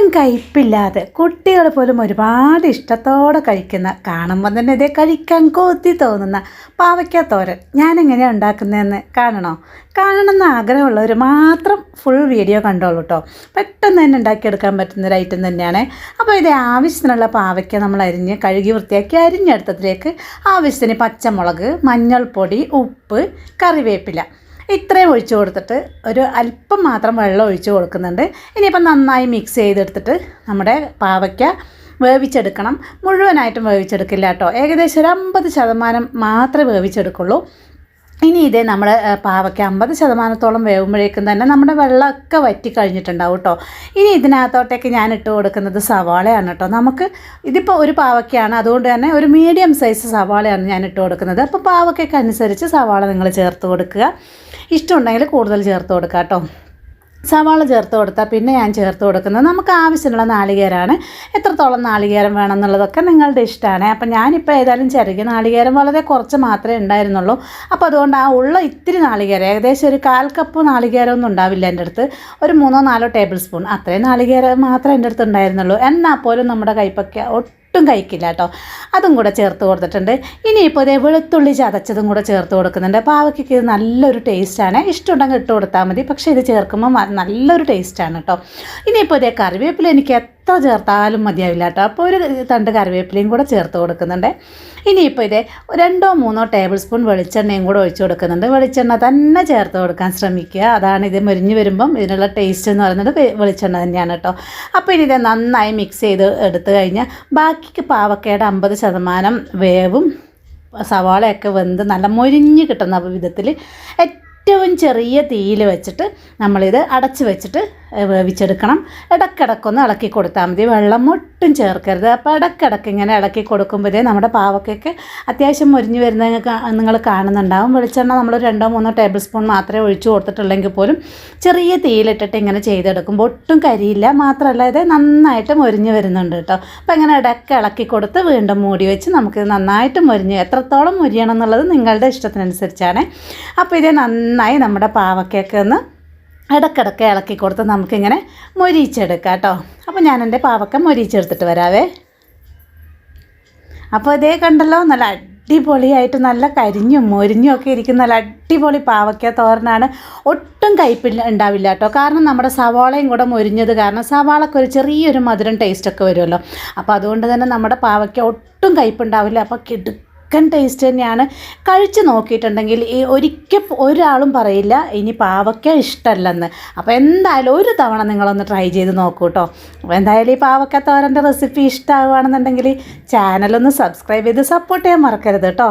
ഒട്ടും കയ്പില്ലാതെ കുട്ടികൾ പോലും ഒരുപാട് ഇഷ്ടത്തോടെ കഴിക്കുന്ന കാണുമ്പോൾ തന്നെ ഇതേ കഴിക്കാൻ കൊത്തി തോന്നുന്ന പാവയ്ക്ക തോരൻ ഞാനെങ്ങനെയാണ് ഉണ്ടാക്കുന്നതെന്ന് കാണണോ? കാണണമെന്ന് ആഗ്രഹമുള്ളവർ മാത്രം ഫുൾ വീഡിയോ കണ്ടോളൂ കേട്ടോ പെട്ടെന്ന് തന്നെ ഉണ്ടാക്കിയെടുക്കാൻ പറ്റുന്ന ഒരു ഐറ്റം തന്നെയാണ്. അപ്പോൾ ഇത് ആവശ്യത്തിനുള്ള പാവയ്ക്ക നമ്മൾ അരിഞ്ഞ് കഴുകി വൃത്തിയാക്കി അരിഞ്ഞെടുത്തതിലേക്ക് ആവശ്യത്തിന് പച്ചമുളക് മഞ്ഞൾപ്പൊടി ഉപ്പ് കറിവേപ്പില. ഇത്രയും ഒഴിച്ചു കൊടുത്തിട്ട് ഒരു അല്പം മാത്രം വെള്ളം ഒഴിച്ച് കൊടുക്കുന്നുണ്ട്. ഇനിയിപ്പം നന്നായി മിക്സ് ചെയ്തെടുത്തിട്ട് നമ്മുടെ പാവയ്ക്ക വേവിച്ചെടുക്കണം. മുഴുവനായിട്ടും വേവിച്ചെടുക്കില്ല കേട്ടോ. ഏകദേശം ഒരു അമ്പത് ശതമാനം മാത്രമേ വേവിച്ചെടുക്കുള്ളൂ. ഇനി ഇതേ നമ്മൾ പാവയ്ക്ക് അമ്പത് ശതമാനത്തോളം വേവുമ്പോഴേക്കും തന്നെ നമ്മുടെ വെള്ളമൊക്കെ വറ്റി കഴിഞ്ഞിട്ടുണ്ടാവും കേട്ടോ ഇനി ഇതിനകത്തോട്ടേക്ക് ഞാൻ ഇട്ട് കൊടുക്കുന്നത് സവാളയാണ് കേട്ടോ നമുക്ക് ഇതിപ്പോൾ ഒരു പാവയ്ക്കാണ് അതുകൊണ്ട് തന്നെ ഒരു മീഡിയം സൈസ് സവാളയാണ് ഞാൻ ഇട്ട് കൊടുക്കുന്നത്. അപ്പോൾ പാവയ്ക്കൊക്കെ അനുസരിച്ച് സവാള നിങ്ങൾ ചേർത്ത് കൊടുക്കുക. ഇഷ്ടമുണ്ടെങ്കിൽ കൂടുതൽ ചേർത്ത് കൊടുക്കുക കേട്ടോ സവാള ചേർത്ത് കൊടുത്താൽ പിന്നെ ഞാൻ ചേർത്ത് കൊടുക്കുന്നത്. നമുക്ക് ആവശ്യമുള്ള നാളികേരമാണ്. എത്രത്തോളം നാളികേരം വേണം എന്നുള്ളതൊക്കെ നിങ്ങളുടെ ഇഷ്ടമാണ്. അപ്പം ഞാനിപ്പോൾ ഏതായാലും ചെറുകിയ നാളികേരം വളരെ കുറച്ച് മാത്രമേ ഉണ്ടായിരുന്നുള്ളൂ. അപ്പോൾ അതുകൊണ്ട് ആ ഉള്ള ഇത്തിരി നാളികേരം ഏകദേശം ഒരു കാൽ കപ്പ് നാളികേരം ഒന്നും ഉണ്ടാവില്ല എന്റെ അടുത്ത്. ഒരു മൂന്നോ നാലോ ടേബിൾ സ്പൂൺ. അത്രയും നാളികേരം മാത്രമേ എന്റെ അടുത്ത് ഉണ്ടായിരുന്നുള്ളൂ. എന്നാൽ പോലും നമ്മുടെ കൈപ്പയ്ക്ക ഒട്ടും കഴിക്കില്ല കേട്ടോ. അതും കൂടെ ചേർത്ത് കൊടുത്തിട്ടുണ്ട്. ഇനിയിപ്പോൾ ഇതേ വെളുത്തുള്ളി ചതച്ചതും കൂടെ ചേർത്ത് കൊടുക്കുന്നുണ്ട്. പാവയ്ക്കൊക്കെ ഇത് നല്ലൊരു ടേസ്റ്റാണ് ഇഷ്ടമുണ്ടെങ്കിൽ ഇട്ട് കൊടുത്താൽ മതി. പക്ഷേ ഇത് ചേർക്കുമ്പോൾ നല്ലൊരു ടേസ്റ്റാണ് കേട്ടോ. ഇനിയിപ്പോൾ ഇതേ കറിവേപ്പില എനിക്ക് എത്ര ചേർത്താലും മതിയാവില്ല കേട്ടോ. അപ്പോൾ ഒരു തണ്ട് കറിവേപ്പിലയും കൂടെ ചേർത്ത് കൊടുക്കുന്നുണ്ട്. ഇനിയിപ്പോൾ ഇത് രണ്ടോ മൂന്നോ ടേബിൾ സ്പൂൺ വെളിച്ചെണ്ണയും കൂടെ ഒഴിച്ച് കൊടുക്കുന്നുണ്ട്. വെളിച്ചെണ്ണ തന്നെ ചേർത്ത് കൊടുക്കാൻ ശ്രമിക്കുക. അതാണ് ഇത് മുരിഞ്ഞ് വരുമ്പം ഇതിനുള്ള ടേസ്റ്റ് എന്ന് പറയുന്നത് വെളിച്ചെണ്ണ തന്നെയാണ് കേട്ടോ. അപ്പോൾ ഇനി ഇത് നന്നായി മിക്സ് ചെയ്ത് എടുത്തു കഴിഞ്ഞാൽ ബാക്കിക്ക് പാവക്കയുടെ അമ്പത് ശതമാനം വേവും സവാളയൊക്കെ വെന്ത് നല്ല മൊരിഞ്ഞ് കിട്ടുന്ന വിധത്തിൽ ഏറ്റവും ചെറിയ തീയിൽ വെച്ചിട്ട് നമ്മളിത് അടച്ച് വെച്ചിട്ട് വേവിച്ചെടുക്കണം. ഇടക്കിടക്കൊന്ന് ഇളക്കി കൊടുത്താൽ മതി. വെള്ളം ഒട്ടും ചേർക്കരുത്. അപ്പോൾ ഇടക്കിടക്ക് ഇങ്ങനെ ഇളക്കി കൊടുക്കുമ്പോഴേ നമ്മുടെ പാവക്കൊക്കെ അത്യാവശ്യം മുരിഞ്ഞ് വരുന്ന നിങ്ങൾ കാണുന്നുണ്ടാവും. വെളിച്ചെണ്ണ നമ്മൾ രണ്ടോ മൂന്നോ ടേബിൾ സ്പൂൺ മാത്രമേ ഒഴിച്ചു കൊടുത്തിട്ടുള്ളെങ്കിൽ പോലും ചെറിയ തീയിലിട്ടിട്ട് ഇങ്ങനെ ചെയ്തെടുക്കുമ്പോൾ ഒട്ടും കരിയില്ല. മാത്രമല്ല ഇത് നന്നായിട്ട് മുരിഞ്ഞ് വരുന്നുണ്ട് കേട്ടോ. അപ്പോൾ ഇങ്ങനെ ഇടയ്ക്ക് ഇളക്കി കൊടുത്ത് വീണ്ടും മൂടി വെച്ച് നമുക്ക് നന്നായിട്ട് മുരിഞ്ഞ് എത്രത്തോളം മുരിയണം എന്നുള്ളത് നിങ്ങളുടെ ഇഷ്ടത്തിനനുസരിച്ചാണ്. അപ്പോൾ ഇത് നന്നായി നമ്മുടെ പാവക്കൊക്കെ ഒന്ന് ഇടക്കിടക്ക് ഇളക്കി കൊടുത്ത് നമുക്കിങ്ങനെ മൊരിച്ചെടുക്കാം കേട്ടോ. അപ്പോൾ ഞാൻ എന്റെ പാവക്ക മൊരിച്ചെടുത്തിട്ട് വരാവേ. അപ്പോൾ ഇതേ കണ്ടല്ലോ നല്ല അടിപൊളിയായിട്ട് നല്ല കരിഞ്ഞും മൊരിഞ്ഞും ഒക്കെ ഇരിക്കുന്ന നല്ല അടിപൊളി പാവയ്ക്ക തോരനാണ്. ഒട്ടും കയ്പില്ല ഉണ്ടാവില്ല കേട്ടോ. കാരണം നമ്മുടെ സവാളയും കൂടെ മൊരിഞ്ഞത് കാരണം സവാളക്ക് ഒരു ചെറിയൊരു മധുരം ടേസ്റ്റൊക്കെ വരുമല്ലോ. അപ്പോൾ അതുകൊണ്ട് തന്നെ നമ്മുടെ പാവയ്ക്ക ഒട്ടും കയ്പുണ്ടാവില്ല അപ്പോൾ കിടുക്കൻ ടേസ്റ്റ് തന്നെയാണ്. കഴിച്ച് നോക്കിയിട്ടുണ്ടെങ്കിൽ ഈ ഒരിക്കൽ ഒരാളും പറയില്ല ഇനി പാവയ്ക്ക ഇഷ്ടമല്ലെന്ന് അപ്പോൾ എന്തായാലും ഒരു തവണ നിങ്ങളൊന്ന് ട്രൈ ചെയ്ത് നോക്കൂ കേട്ടോ അപ്പോൾ എന്തായാലും ഈ പാവയ്ക്ക തോരന്റെ റെസിപ്പി ഇഷ്ടമാവുകയാണെന്നുണ്ടെങ്കിൽ ചാനലൊന്ന് സബ്സ്ക്രൈബ് ചെയ്ത് സപ്പോർട്ട് ചെയ്യാൻ മറക്കരുത് കേട്ടോ